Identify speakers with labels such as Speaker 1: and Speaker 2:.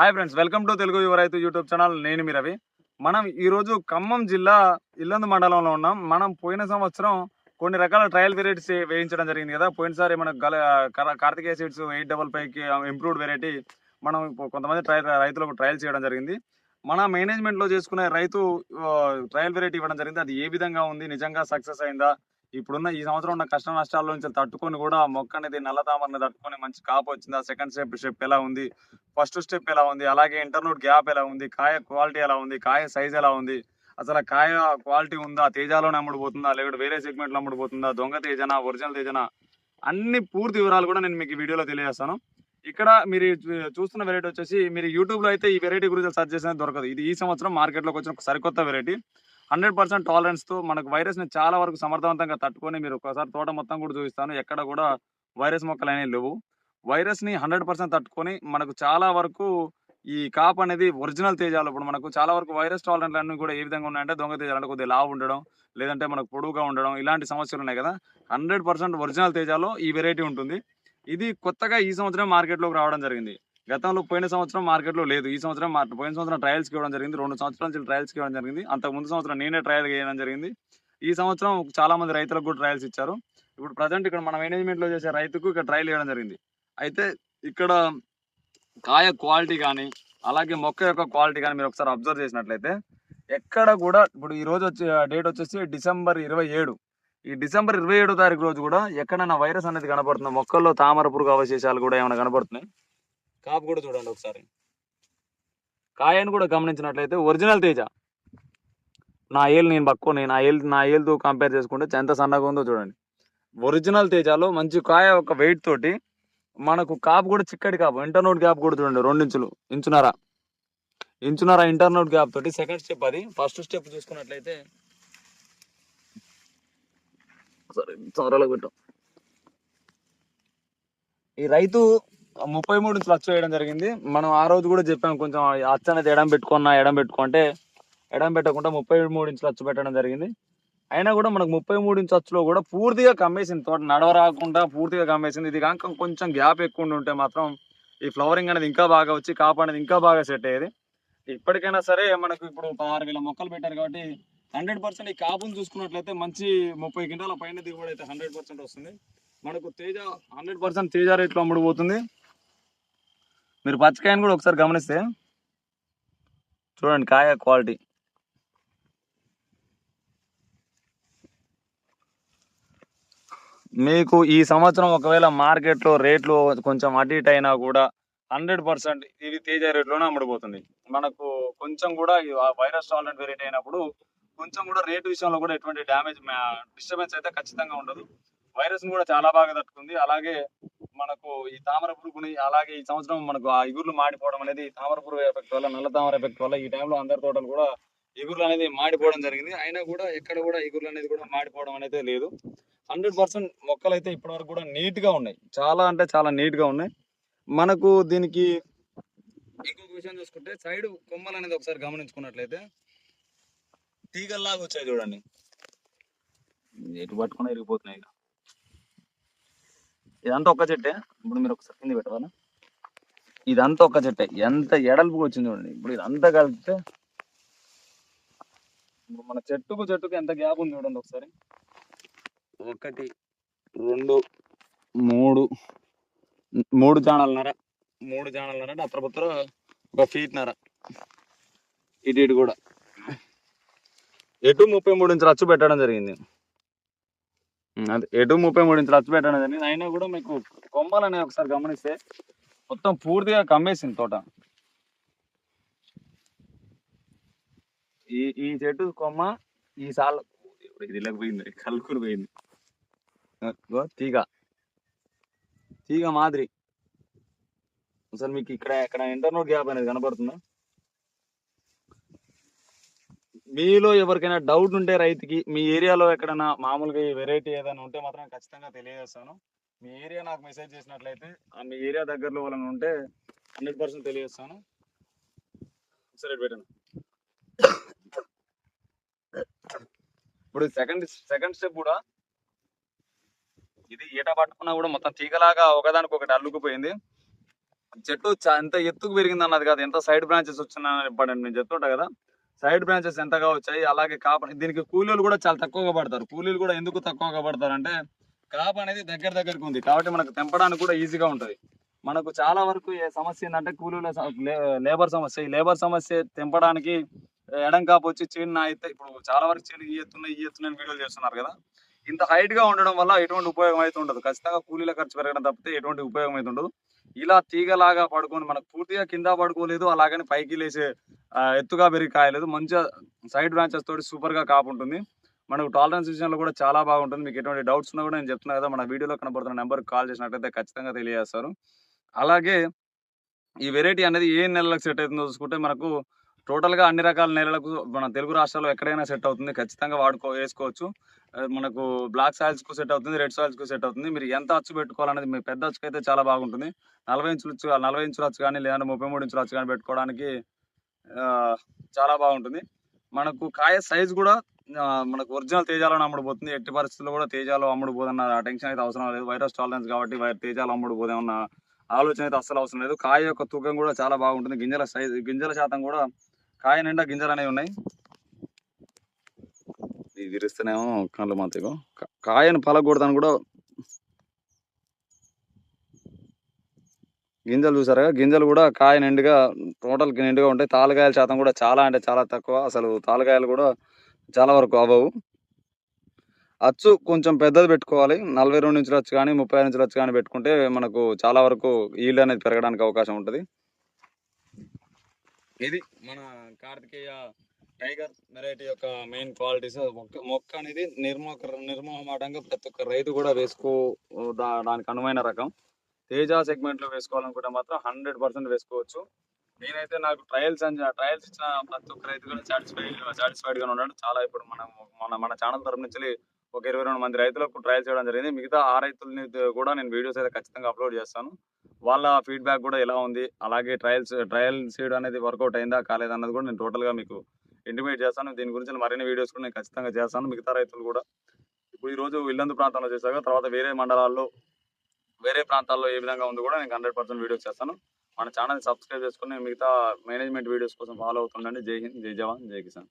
Speaker 1: Hi friends welcome to Telugu Yuva Raithu YouTube channel. నేను మీ రవి. మనం ఈరోజు ఖమ్మం జిల్లా ఇల్లందు మండలంలో ఉన్నాం. మనం పోయిన సంవత్సరం కొన్ని రకాల ట్రయల్ వెరైటీస్ వేయించడం జరిగింది కదా. పోయినసారి మన గల కార్తికేయ సీడ్స్ ఎయిట్ డబల్ ఫైవ్కి ఇంప్రూవ్డ్ వెరైటీ మనం కొంతమంది ట్రయల్ రైతులకు ట్రయల్ చేయడం జరిగింది. మన మేనేజ్మెంట్లో చేసుకునే రైతు ట్రయల్ వెరైటీ ఇవ్వడం జరిగింది. అది ఏ విధంగా ఉంది? నిజంగా సక్సెస్ అయిందా? ఇప్పుడున్న ఈ సంవత్సరం ఉన్న కష్ట నష్టాల నుంచి తట్టుకొని కూడా మొక్క అనేది నల్ల తామరని తట్టుకొని మంచి కాపు వచ్చిందా. సెకండ్ స్టెప్ స్టెప్ ఎలా ఉంది? ఫస్ట్ స్టెప్ ఎలా ఉంది? అలాగే ఇంటర్నూట్ గ్యాప్ ఎలా ఉంది? కాయ క్వాలిటీ ఎలా ఉంది? కాయ సైజ్ ఎలా ఉంది? అసలు కాయ క్వాలిటీ ఉందా? తేజాలోనే అమ్ముడుపోతుందా? లేకపోతే వేరే సెగ్మెంట్లో అమ్ముడుపోతుందా? దొంగ తేజనా? ఒరిజినల్ తేజనా? అన్ని పూర్తి వివరాలు కూడా నేను మీకు ఈ వీడియోలో తెలియజేస్తాను. ఇక్కడ మీరు చూస్తున్న వెరైటీ వచ్చేసి మీరు యూట్యూబ్లో అయితే ఈ వెరైటీ గురించి సెర్చ్ చేసినా దొరకదు. ఇది ఈ సంవత్సరం మార్కెట్లోకి వచ్చిన సరికొత్త వెరైటీ హండ్రెడ్ పర్సెంట్ టాలరెన్స్తో మనకు వైరస్ని చాలా వరకు సమర్థవంతంగా తట్టుకొని మీరు ఒకసారి తోట మొత్తం కూడా చూపిస్తాను. ఎక్కడ కూడా వైరస్ మొక్కలు అనేవి లేవు. వైరస్ని హండ్రెడ్ పర్సెంట్ తట్టుకొని మనకు చాలా వరకు ఈ కాప్ అనేది ఒరిజినల్ తేజాలు ఇప్పుడు మనకు చాలా వరకు వైరస్ టాలరెంట్లు అన్ని కూడా ఏ విధంగా ఉన్నాయంటే దొంగ తేజాలు అంటే కొద్దిగా లావు ఉండడం లేదంటే మనకు పొడుగుగా ఉండడం ఇలాంటి సమస్యలు ఉన్నాయి కదా. హండ్రెడ్ పర్సెంట్ ఒరిజినల్ తేజాలో ఈ వెరైటీ ఉంటుంది. ఇది కొత్తగా ఈ సంవత్సరం మార్కెట్లోకి రావడం జరిగింది. గతంలో పోయిన సంవత్సరం మార్కెట్లో లేదు. ఈ సంవత్సరం మార్- పోయిన సంవత్సరం ట్రయల్స్కి ఇవ్వడం జరిగింది. రెండు సంవత్సరాల నుంచి ట్రయల్స్కి ఇవ్వడం జరిగింది. అంతకు ముందు సంవత్సరం నేనే ట్రయల్ చేయడం జరిగింది. ఈ సంవత్సరం చాలా మంది రైతులకు కూడా ట్రయల్స్ ఇచ్చారు. ఇప్పుడు ప్రజెంట్ ఇక్కడ మన మేనేజ్మెంట్లో చేసే రైతుకు ఇక్కడ ట్రయల్ చేయడం జరిగింది. అయితే ఇక్కడ కాయ క్వాలిటీ కానీ అలాగే మొక్క యొక్క క్వాలిటీ కానీ మీరు ఒకసారి అబ్జర్వ్ చేసినట్లయితే ఎక్కడ కూడా ఇప్పుడు ఈ రోజు వచ్చే డేట్ వచ్చేసి డిసెంబర్ ఇరవై ఏడు. ఈ డిసెంబర్ ఇరవై ఏడో తారీఖు రోజు కూడా ఎక్కడైనా వైరస్ అనేది కనబడుతుంది మొక్కల్లో తామర పురుగు అవశేషాలు కూడా ఏమైనా కనబడుతున్నాయి కాపు కూడా చూడండి ఒకసారి. కాయను కూడా గమనించినట్లయితే ఒరిజినల్ తేజ. నా ఏళ్ళు నేను పక్కుని నా ఏళ్ళు నా ఏళ్ళతో కంపేర్ చేసుకుంటే ఎంత సన్నగా ఉందో చూడండి. ఒరిజినల్ తేజాలో మంచి కాయ ఒక వెయిట్ తోటి మనకు కాపు కూడా చిక్కటి కాపు ఇంటర్నోట్ గ్యాప్ కూడా చూడండి రెండు ఇంచులు ఇంచున్నర. ఇంచున్నర ఇంటర్నోట్ గ్యాప్ తోటి సెకండ్ స్టెప్ అది. ఫస్ట్ స్టెప్ చూసుకున్నట్లయితే సరే సరళకు పెట్టాం. ఈ రైతు ముప్పై మూడు ఇంచులు వేయడం జరిగింది. మనం ఆ రోజు కూడా చెప్పాం కొంచెం అచ్చు అనేది ఎడం పెట్టుకున్నా ఎడం పెట్టుకుంటే ఎడం పెట్టకుండా ముప్పై మూడు ఇంచులు అచ్చు పెట్టడం జరిగింది. అయినా కూడా మనకు ముప్పై మూడు ఇంచు అచ్చులో కూడా పూర్తిగా కమ్మేసింది. తోట నడవ రాకుండా పూర్తిగా కమ్మేసింది. ఇది కనుక కొంచెం గ్యాప్ ఎక్కువ ఉంటే మాత్రం ఈ ఫ్లవరింగ్ అనేది ఇంకా బాగా వచ్చి కాపు అనేది ఇంకా బాగా సెట్ అయ్యేది. ఇప్పటికైనా సరే మనకు ఇప్పుడు ఒక ఆరు వేల మొక్కలు పెట్టారు కాబట్టి హండ్రెడ్ పర్సెంట్ ఈ కాపును చూసుకున్నట్లయితే మంచి ముప్పై క్వింటాల పైన దిగుబడి అయితే హండ్రెడ్ పర్సెంట్ వస్తుంది. మనకు తేజ హండ్రెడ్ పర్సెంట్ తేజ రేట్లో అమ్ముడుపోతుంది. మీరు పచ్చకాయని కూడా ఒకసారి గమనిస్తే చూడండి కాయ క్వాలిటీ. మీకు ఈ సంవత్సరం ఒకవేళ మార్కెట్లో రేట్లు కొంచెం అటు ఇటు అయినా కూడా హండ్రెడ్ పర్సెంట్ ఇది తేజ రేట్లోనే అమ్ముడుపోతుంది. మనకు కొంచెం కూడా వైరస్ టాలరెంట్ వెరైటీ అయినప్పుడు కొంచెం కూడా రేటు విషయంలో కూడా ఎటువంటి డ్యామేజ్ డిస్టర్బెన్స్ అయితే ఖచ్చితంగా ఉండదు. వైరస్ని కూడా చాలా బాగా తట్టుకుంది. అలాగే మనకు ఈ తామర పురుగుని అలాగే ఈ సంవత్సరం మనకు ఆ ఇగుర్లు మాడిపోవడం అనేది తామర పురుగు ఎఫెక్ట్ వల్ల నల్ల తామర ఎఫెక్ట్ వల్ల ఈ టైంలో అందరి తోటలు కూడా ఇగుర్లు అనేది మాడిపోవడం జరిగింది. అయినా కూడా ఎక్కడ కూడా ఇగుర్లు అనేది కూడా మాడిపోవడం అనేది లేదు. హండ్రెడ్ పర్సెంట్ మొక్కలు అయితే ఇప్పటివరకు కూడా నీట్గా ఉన్నాయి. చాలా అంటే చాలా నీట్గా ఉన్నాయి. మనకు దీనికి ఇంకొక విషయం చూసుకుంటే సైడ్ కొమ్మలు అనేది ఒకసారి గమనించుకున్నట్లయితే తీగల్లాగా వచ్చాయి చూడండి. ఎటు పట్టుకుని ఇరిగిపోతున్నాయి ఇక. ఇదంతా ఒక్క చెట్టే. ఇప్పుడు మీరు ఒకసారి కింద పెట్టవాలా ఇదంతా ఒక్క చెట్టే. ఎంత ఎడల్పుగా వచ్చింది చూడండి. ఇప్పుడు ఇదంతా కలిపితే ఇప్పుడు మన చెట్టుకు చెట్టుకు ఎంత గ్యాప్ ఉంది చూడండి ఒకసారి. ఒకటి రెండు మూడు మూడు జానాలన్నర మూడు జానాలన్నర అంటే అత్రపుత్ర ఒక ఫీట్ నర. ఇటు ఇటు కూడా. ఎటు ముప్పై మూడు ఇంచులు అచ్చు పెట్టడం జరిగింది. అంటే ఎటు ముప్పై మూడు ఇంచులు అచ్చు పెట్టడం జరిగింది అయినా కూడా మీకు కొమ్మలు అనేది ఒకసారి గమనిస్తే మొత్తం పూర్తిగా కమ్మేసింది తోట. ఈ ఈ చెట్టు కొమ్మ ఈ సాల్ ఇది పోయింది కలుకుని పోయింది. తీగ. తీగ మాదిరి. అసలు మీకు ఇక్కడ ఎక్కడ ఇంటర్నోట్ గ్యాప్ అనేది కనపడుతుందా? మీలో ఎవరికైనా డౌట్ ఉంటే రైతుకి మీ ఏరియాలో ఎక్కడైనా మామూలుగా ఈ వెరైటీ ఏదైనా ఉంటే మాత్రం ఖచ్చితంగా తెలియజేస్తాను. మీ ఏరియా నాకు మెసేజ్ చేసినట్లయితే ఆ మీ ఏరియా దగ్గరలో వాళ్ళని ఉంటే హండ్రెడ్ పర్సెంట్ తెలియజేస్తాను. సరే పెట్టండి. ఇప్పుడు సెకండ్ సెకండ్ స్టెప్ కూడా ఇది ఈట పట్టుకున్నా కూడా మొత్తం తీగలాగా ఒకదానికి ఒకటి అల్లుకుపోయింది. చెట్టు ఎంత ఎత్తుకు పెరిగింది అన్నది కాదు ఎంత సైడ్ బ్రాంచెస్ వచ్చిందని నేను చెప్తుంటా కదా. సైడ్ బ్రాంచెస్ ఎంతగా వచ్చాయి అలాగే కాప దీనికి కూలీలు కూడా చాలా తక్కువగా పడతారు. కూలీలు కూడా ఎందుకు తక్కువగా పడతారు అంటే కాప అనేది దగ్గర దగ్గరకు ఉంది. కాబట్టి మనకు తెంపడానికి కూడా ఈజీగా ఉంటది. మనకు చాలా వరకు ఏ సమస్య ఏంటంటే కూలీల లేబర్ సమస్య. ఈ లేబర్ సమస్య తెంపడానికి ఎడం కాపు వచ్చి చీన అయితే ఇప్పుడు చాలా వరకు చీన్ ఈ ఎత్తున్నాయి ఈ ఎత్తున్నాయి వీడియోలు చేస్తున్నారు కదా. ఇంత హైట్గా ఉండడం వల్ల ఎటువంటి ఉపయోగం అయితే ఉండదు. ఖచ్చితంగా కూలీల ఖర్చు పెరగడం తప్పితే ఎటువంటి ఉపయోగం అయితే ఉండదు. ఇలా తీగలాగా పడుకొని మనకు పూర్తిగా కింద పడుకోలేదు అలాగని పైకి లేచే ఎత్తుగా పెరిగి కాయలేదు. మంచిగా సైడ్ బ్రాంచెస్ తోటి సూపర్గా కాపు ఉంటుంది. మనకు టాలరెన్స్ విషయంలో కూడా చాలా బాగుంటుంది. మీకు ఎటువంటి డౌట్స్ ఉన్నా కూడా నేను చెప్తున్నా కదా మన వీడియోలో కనబడుతున్న నెంబర్ కాల్ చేసినట్లయితే ఖచ్చితంగా తెలియజేస్తారు. అలాగే ఈ వెరైటీ అనేది ఏ నెలలకు సెట్ అవుతుందో చూసుకుంటే మనకు టోటల్గా అన్ని రకాల నేలలకు మన తెలుగు రాష్ట్రాల్లో ఎక్కడైనా సెట్ అవుతుంది. ఖచ్చితంగా వాడుకో వేసుకోవచ్చు. మనకు బ్లాక్ సాయిల్స్కు సెట్ అవుతుంది రెడ్ సాయిల్స్కు సెట్ అవుతుంది. మీరు ఎంత అచ్చు పెట్టుకోవాలనేది మీ పెద్ద అచ్చుకు అయితే చాలా బాగుంటుంది. నలభై ఇంచులు నలభై ఇంచుల అచ్చు కానీ లేదంటే ముప్పై మూడు ఇంచుల అచ్చు కానీ పెట్టుకోవడానికి చాలా బాగుంటుంది. మనకు కాయ సైజ్ కూడా మనకు ఒరిజినల్ తేజాలను అమ్ముడుపోతుంది. ఎట్టి పరిస్థితుల్లో కూడా తేజాలు అమ్ముడుపోదన్న టెన్షన్ అయితే అవసరం లేదు. వైరస్ టాలరెన్స్ కాబట్టి వై- తేజాలు అమ్ముడుపోదేమన్న ఆలోచన అయితే అస్సలు అవసరం లేదు. కాయ యొక్క తూకం కూడా చాలా బాగుంటుంది. గింజల సైజ్ గింజల శాతం కూడా కాయ నిండా గింజలు అనేవి ఉన్నాయి. ఇది విరిస్తేనేమో కళ్ళు మాతేగో కాయను పలకూడదని కూడా. గింజలు చూసారా? గింజలు కూడా కాయ నిండుగా టోటల్ నిండుగా ఉంటాయి. తాలకాయల శాతం కూడా చాలా అంటే చాలా తక్కువ. అసలు తాలకాయలు కూడా చాలా వరకు అవ్వవు. అచ్చు కొంచెం పెద్దది పెట్టుకోవాలి. నలభై రెండు ఇంచులు అచ్చు కానీ ముప్పై ఇంచులు అచ్చు కానీ పెట్టుకుంటే మనకు చాలా వరకు ఈల్డ్ అనేది పెరగడానికి అవకాశం ఉంటుంది. ఇది మన కార్తికేయ టైగర్ వెరైటీ యొక్క మెయిన్ క్వాలిటీస్. మొక్క మొక్క అనేది నిర్మోహ నిర్మోహమాటంగా ప్రతి ఒక్క రైతు కూడా వేసుకో దా- దానికి అనువైన రకం. తేజ సెగ్మెంట్లో వేసుకోవాలనుకుంటే మాత్రం హండ్రెడ్ పర్సెంట్ వేసుకోవచ్చు. నేనైతే నాకు ట్రయల్స్ అని ట్రయల్స్ ఇచ్చిన ప్రతి ఒక్క రైతు కూడా సాటిస్ఫై సాటిస్ఫైడ్గా ఉన్నాడు. చాలా ఇప్పుడు మనం మన మన ఛానల్ తరపు నుంచి ఒక ఇరవై రెండు మంది రైతులకు ట్రయల్ చేయడం జరిగింది. మిగతా ఆ రైతులని కూడా నేను వీడియోస్ అయితే ఖచ్చితంగా అప్లోడ్ చేస్తాను. వాళ్ళ ఫీడ్బ్యాక్ కూడా ఎలా ఉంది? అలాగే ట్రయల్స్ ట్రయల్ సీడ్ అనేది వర్కౌట్ అయిందా? కాలేదా? అన్నది కూడా నేను టోటల్గా మీకు ఇంటిమేట్ చేస్తాను. దీని గురించి మరిన్ని వీడియోస్ కూడా నేను ఖచ్చితంగా చేస్తాను. మిగతా రైతులు కూడా. ఇప్పుడు ఈ రోజు ఇల్లందు ప్రాంతంలో చేశాక తర్వాత వేరే మండలాల్లో వేరే ప్రాంతాల్లో ఏ విధంగా ఉంది కూడా నేను హండ్రెడ్ పర్సెంట్ వీడియోస్ చేస్తాను. మన ఛానల్ సబ్స్క్రైబ్ చేసుకుని మిగతా మేనేజ్మెంట్ వీడియోస్ కోసం ఫాలో అవుతుండండి. జై హింద్ జై జవాన్ జై కిసాన్.